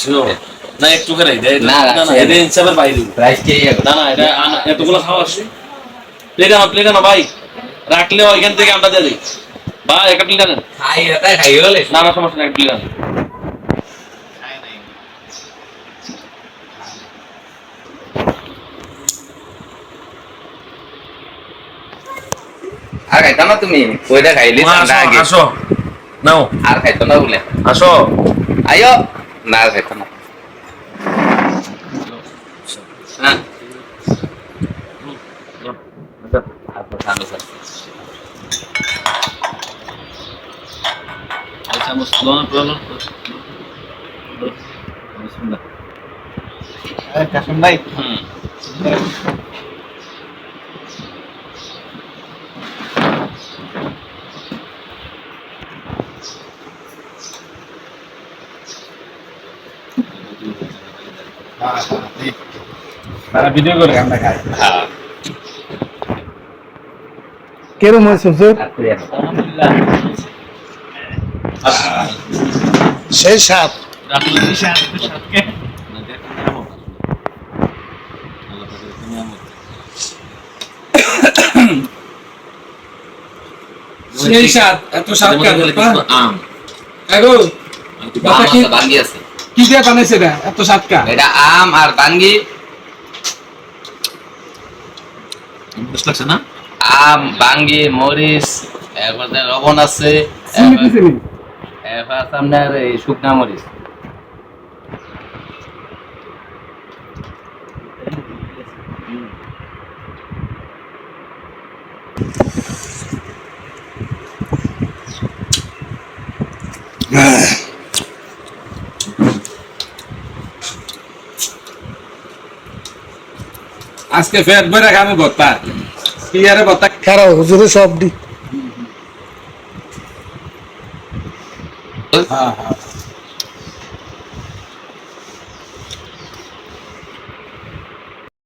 Sure. না একটু করে না, না এটা। হিসাবের বাইরে। রাইস কে না না এটা এতগুলো খাওয়া আসছে প্লেট আনো প্লেট আনো ভাই। রাখলে ওইখান থেকে আমরা দিয়ে দিই। ভাই একটা প্লেট আনেন। খাই এটা খাই হলে। না না সমস্যা নাই প্লেট আনেন। আর খাইতো না তুমি? কইটা খাইলি ঠান্ডা আসো, আগে। আসো। নাও। আর খাইতো না বলে। আসো। আয়ো। না আর খাইতো না হ্যাঁ আর তো ঠান্ডা স্যার চামচ লো না ভিডিও করে আমরা খাই। হ্যাঁ কেরম হয়েছে হুজুর আলহামদুলিল্লাহ সেই সাপ। সেই স্বাদ এত মধ্যে কেন? আম। কি বাবা আম কি- বাঙ্গি আছে। কি দিয়ে বানাইছে এটা? এত এটা আম আর বাঙ্গি বেশ লাগছে না? আম বাঙ্গি মরিচ এরপরে লবণ আছে চিনি কি চিনি এরপর আপনার এই শুকনা মরিচ। আজকে ফেট ভরে খামু ভত্তা কি আরে ভত্তা খারাপ হুজুরে সব দি হ্যাঁ হ্যাঁ